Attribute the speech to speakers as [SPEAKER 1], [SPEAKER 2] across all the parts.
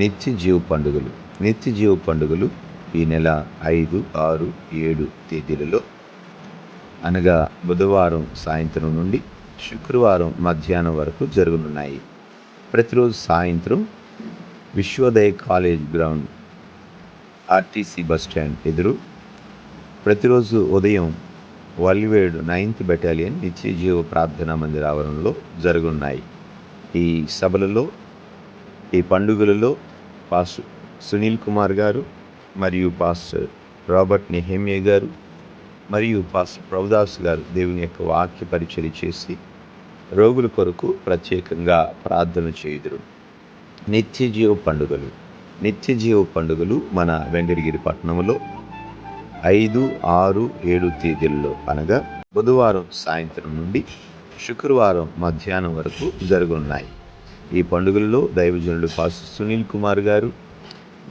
[SPEAKER 1] నిత్య జీవ పండుగలు. నిత్య జీవ పండుగలు ఈ నెల ఐదు ఆరు ఏడు తేదీలలో. అనగా బుధవారం సాయంత్రం నుండి శుక్రవారం మధ్యాహ్నం వరకు జరగనున్నాయి. ప్రతిరోజు సాయంత్రం Vishwodaya college ground RTC bus stand ఎదురు ప్రతిరోజు ఉదయం వల్లివేడు నైన్త్ బెటాలియన్ నిత్యజీవ ప్రార్థనా మందిర ఆవరణలో జరుగున్నాయి ఈ సభలలో ఈ పండుగలలో పాస్టర్ సునీల్ కుమార్ గారు మరియు పాస్టర్ రాబర్ట్ నెహెమియా గారు మరియు పాస్టర్ ప్రభుదాస్ గారు దేవుని యొక్క వాక్య పరిచయం చేసి రోగుల కొరకు ప్రత్యేకంగా ప్రార్థన చేయుదురు. నిత్య జీవ పండుగలు నిత్య జీవ పండుగలు మన వెంకటగిరి పట్టణంలో ఐదు ఆరు ఏడు తేదీల్లో అనగా బుధవారం సాయంత్రం నుండి శుక్రవారం మధ్యాహ్నం వరకు జరుగున్నాయి. ఈ పండుగలలో దైవజనుడు పాస్టర్ సునీల్ కుమార్ గారు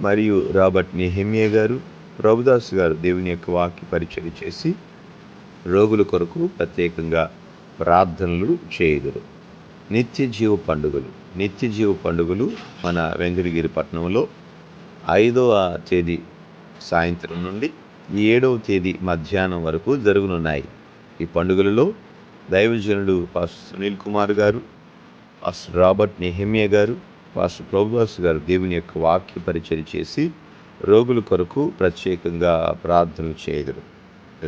[SPEAKER 1] మరియు రాబర్ట్ నెహెమియా గారు ప్రభుదాస్ గారు దేవుని యొక్క వాక్య పరిచయం చేసి రోగుల కొరకు ప్రత్యేకంగా ప్రార్థనలు చేయుదురు. నిత్య జీవ పండుగలు నిత్య జీవ పండుగలు మన వెంకటగిరి పట్టణంలో ఐదవ తేదీ సాయంత్రం నుండి ఏడవ తేదీ మధ్యాహ్నం వరకు జరుగునున్నాయి. ఈ పండుగలలో దైవజనుడు పాస్టర్ సునీల్ కుమార్ గారు పాస్టర్ రాబర్ట్ నెహిమియా గారు పాస్టర్ ప్రభుదాస్ గారు దేవుని యొక్క వాక్య పరిచయం చేసి రోగుల కొరకు ప్రత్యేకంగా ప్రార్థనలు చేయగలరు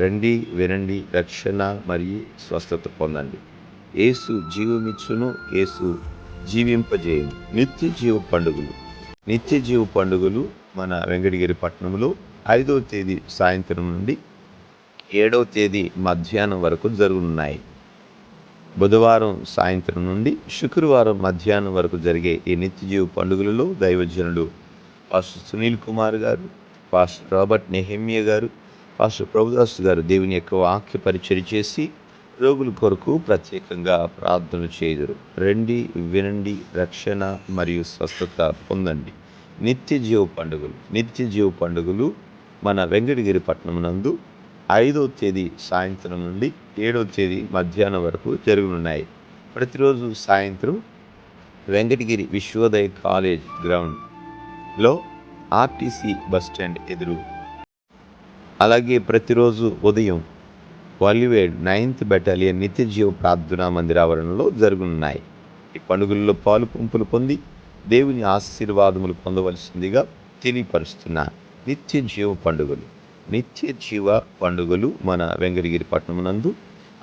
[SPEAKER 1] రండి వినండి రక్షణ మరియు స్వస్థత పొందండి. ఏసు జీవమిచ్చును ఏసు జీవింపజేయను. నిత్య జీవ పండుగలు. నిత్య జీవ పండుగలు మన వెంకటగిరి పట్టణంలో ఐదవ తేదీ సాయంత్రం నుండి ఏడవ తేదీ మధ్యాహ్నం వరకు జరుగుతున్నాయి బుధవారం సాయంత్రం నుండి శుక్రవారం మధ్యాహ్నం వరకు జరిగే ఈ నిత్యజీవ పండుగలలో దైవజనులు పాస్టర్ సునీల్ కుమార్ గారు పాస్టర్ రాబర్ట్ నెహెమియా గారు పాస్టర్ ప్రభుదాస్ గారు దేవుని యొక్క వాక్య పరిచయం చేసి రోగుల కొరకు ప్రత్యేకంగా ప్రార్థన చేయుదురు. రండి వినండి రక్షణ మరియు స్వస్థత పొందండి. నిత్య జీవ పండుగలు నిత్య జీవ పండుగలు మన వెంకటగిరి పట్టణం నందు ఐదవ తేదీ సాయంత్రం నుండి ఏడవ తేదీ మధ్యాహ్నం వరకు జరుగునున్నాయి. ప్రతిరోజు సాయంత్రం వెంకటగిరి విశ్వోదయ కాలేజ్ గ్రౌండ్లో ఆర్టీసీ బస్ స్టాండ్ ఎదురు. అలాగే ప్రతిరోజు ఉదయం వల్లివేడ్ నైన్త్ బెటాలియన్ నిత్యజీవ ప్రార్థనా మందిర ఆవరణలో జరుగునున్నాయి. ఈ పండుగల్లో పాలు పంపులు పొంది దేవుని ఆశీర్వాదములు పొందవలసిందిగా తెలియపరుస్తున్న నిత్య జీవ పండుగలు. నిత్య జీవ పండుగలు మన వెంకటగిరి పట్టణమునందు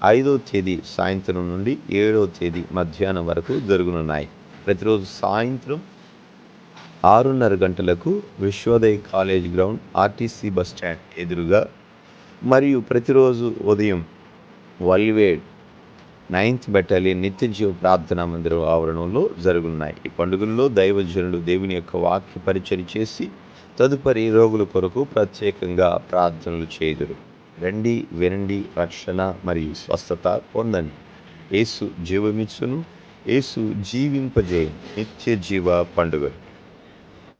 [SPEAKER 1] ఐదో తేదీ సాయంత్రం నుండి ఏడవ తేదీ మధ్యాహ్నం వరకు జరుగునున్నాయి. ప్రతిరోజు సాయంత్రం ఆరున్నర గంటలకు Vishwodaya college ground RTC bus stand ఎదురుగా మరియు ప్రతిరోజు ఉదయం వల్వేడ్ నైన్త్ బెటాలియన్ నిత్యజీవ ప్రార్థనా మందిరం ఆవరణంలో జరుగుతున్నాయి ఈ పండుగల్లో దైవజనులు దేవుని యొక్క వాక్య పరిచయం చేసి తదుపరి రోగుల కొరకు ప్రత్యేకంగా ప్రార్థనలు చేయుదురు. రండి వినండి రక్షణ మరియు స్వస్థత పొందండి. ఏసు జీవమిచ్చును ఏసు జీవింపజే నిత్య జీవ పండుగ.